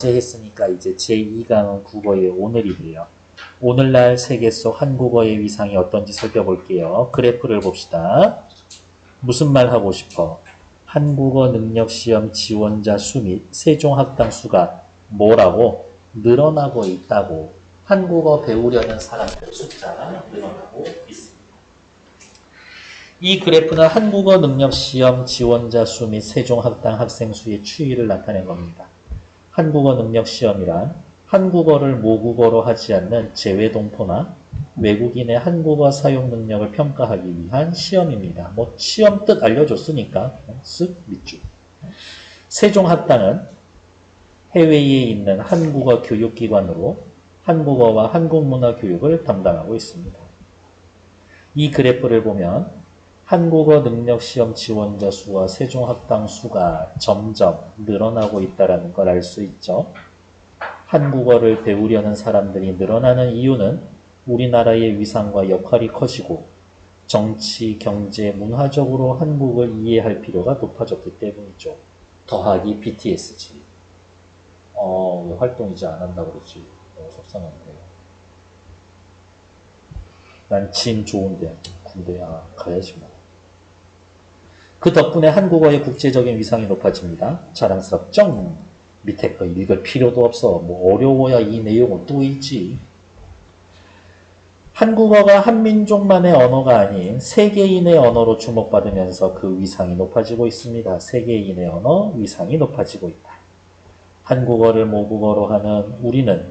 어제 했으니까 이제 제2강은 국어의 오늘이 돼요. 오늘날 세계 속 한국어의 위상이 어떤지 살펴볼게요. 그래프를 봅시다. 무슨 말 하고 싶어? 한국어 능력 시험 지원자 수 및 세종학당 수가 뭐라고? 늘어나고 있다고. 한국어 배우려는 사람들 숫자가 늘어나고 있습니다. 이 그래프는 한국어 능력 시험 지원자 수 및 세종학당 학생 수의 추이를 나타낸 겁니다. 한국어 능력 시험이란 한국어를 모국어로 하지 않는 재외동포나 외국인의 한국어 사용 능력을 평가하기 위한 시험입니다. 뭐 시험 뜻 알려줬으니까 쓱 밑줄. 세종학당은 해외에 있는 한국어 교육기관으로 한국어와 한국문화 교육을 담당하고 있습니다. 이 그래프를 보면 한국어 능력 시험 지원자 수와 세종 학당 수가 점점 늘어나고 있다는 걸 알 수 있죠. 한국어를 배우려는 사람들이 늘어나는 이유는 우리나라의 위상과 역할이 커지고 정치, 경제, 문화적으로 한국을 이해할 필요가 높아졌기 때문이죠. 더하기 BTS지. 어, 왜 활동 이제 안 한다고 그러지? 어, 속상한데. 난 진 좋은데, 군대, 아, 가야지 뭐. 그 덕분에 한국어의 국제적인 위상이 높아집니다. 자랑스럽죠? 밑에 거 읽을 필요도 없어. 뭐 어려워야 이 내용은 또 있지. 한국어가 한민족만의 언어가 아닌 세계인의 언어로 주목받으면서 그 위상이 높아지고 있습니다. 세계인의 언어 위상이 높아지고 있다. 한국어를 모국어로 하는 우리는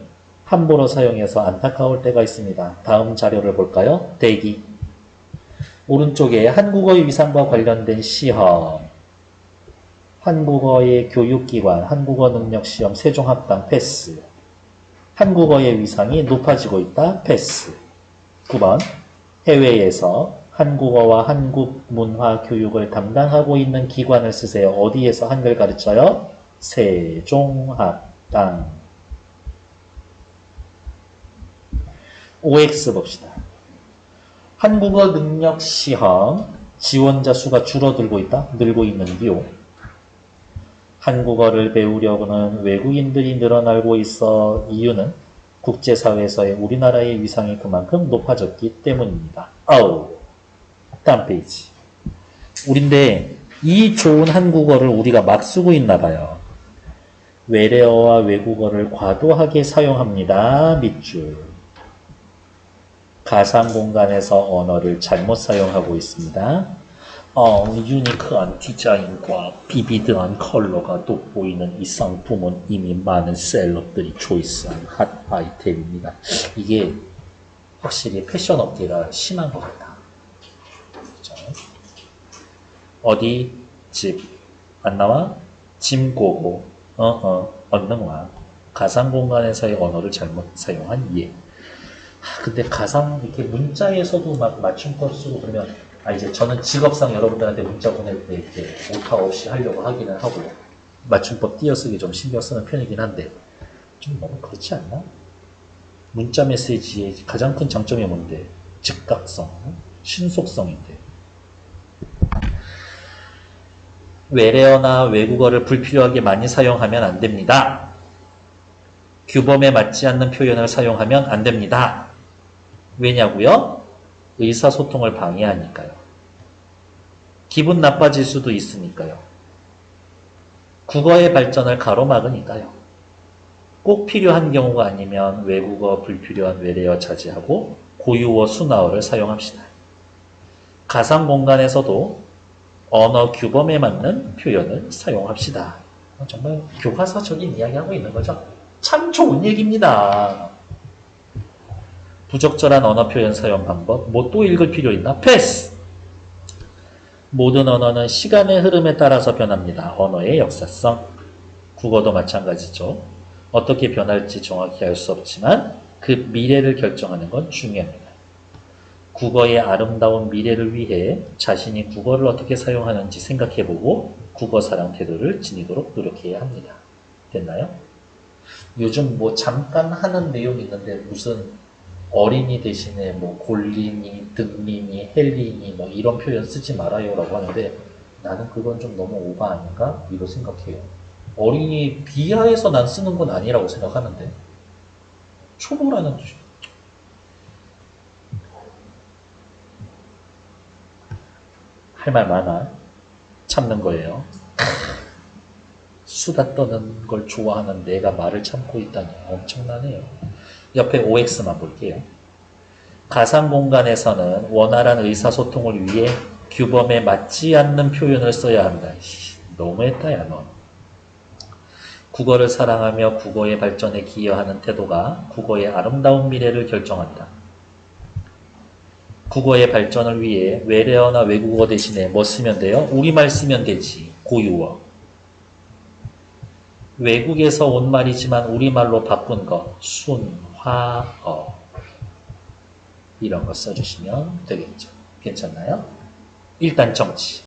함부로 사용해서 안타까울 때가 있습니다. 다음 자료를 볼까요? 대기. 오른쪽에 한국어의 위상과 관련된 시험, 한국어의 교육기관, 한국어 능력 시험, 세종학당 패스, 한국어의 위상이 높아지고 있다 패스. 9번 해외에서 한국어와 한국 문화 교육을 담당하고 있는 기관을 쓰세요. 어디에서 한글 가르쳐요? 세종학당. OX 봅시다. 한국어 능력 시험 지원자 수가 줄어들고 있다. 늘고 있는 이유. 한국어를 배우려고는 외국인들이 늘어나고 있어 이유는 국제사회에서의 우리나라의 위상이 그만큼 높아졌기 때문입니다. 아우. 다음 페이지. 우린데 이 좋은 한국어를 우리가 막 쓰고 있나 봐요. 외래어와 외국어를 과도하게 사용합니다. 밑줄. 가상 공간에서 언어를 잘못 사용하고 있습니다. 어, 유니크한 디자인과 비비드한 컬러가 돋보이는 이 상품은 이미 많은 셀럽들이 초이스한 핫 아이템입니다. 이게 확실히 패션 업계가 심한 것 같다. 그죠? 어디 집 안 나와? 짐 고고 어어 얼른 와. 가상 공간에서의 언어를 잘못 사용한 예. 하, 근데 가상 이렇게 문자에서도 막 맞춤법 쓰고 그러면 아 이제 저는 직업상 여러분들한테 문자 보낼 때 이렇게 오타 없이 하려고 하기는 하고 맞춤법 띄어쓰기 좀 신경 쓰는 편이긴 한데 좀 너무 그렇지 않나? 문자 메시지의 가장 큰 장점이 뭔데? 즉각성, 신속성인데. 외래어나 외국어를 불필요하게 많이 사용하면 안 됩니다. 규범에 맞지 않는 표현을 사용하면 안 됩니다. 왜냐고요? 의사소통을 방해하니까요. 기분 나빠질 수도 있으니까요. 국어의 발전을 가로막으니까요. 꼭 필요한 경우가 아니면 외국어 불필요한 외래어 자제하고 고유어 순화어를 사용합시다. 가상 공간에서도 언어 규범에 맞는 표현을 사용합시다. 정말 교과서적인 이야기하고 있는 거죠. 참 좋은 얘기입니다. 부적절한 언어 표현 사용 방법. 뭐 또 읽을 필요 있나? 패스! 모든 언어는 시간의 흐름에 따라서 변합니다. 언어의 역사성. 국어도 마찬가지죠. 어떻게 변할지 정확히 알 수 없지만 그 미래를 결정하는 건 중요합니다. 국어의 아름다운 미래를 위해 자신이 국어를 어떻게 사용하는지 생각해보고 국어 사랑 태도를 지니도록 노력해야 합니다. 됐나요? 요즘 뭐 잠깐 하는 내용이 있는데 무슨 어린이 대신에 뭐 골린이, 등린이, 헬린이 뭐 이런 표현 쓰지 말아요라고 하는데 나는 그건 좀 너무 오바 아닌가? 이로 생각해요. 어린이 비하에서 난 쓰는 건 아니라고 생각하는데 초보라는 뜻이 할말 많아 참는 거예요 수다 떠는 걸 좋아하는 내가 말을 참고 있다니 엄청나네요 옆에 OX만 볼게요 가상 공간에서는 원활한 의사소통을 위해 규범에 맞지 않는 표현을 써야 한다. 씨, 너무했다, 야, 너. 국어를 사랑하며 국어의 발전에 기여하는 태도가 국어의 아름다운 미래를 결정한다. 국어의 발전을 위해 외래어나 외국어 대신에 뭐 쓰면 돼요? 우리말 쓰면 되지. 고유어. 외국에서 온 말이지만 우리말로 바꾼 것. 순 화어. 이런 거 써주시면 되겠죠. 괜찮나요? 일단 정치.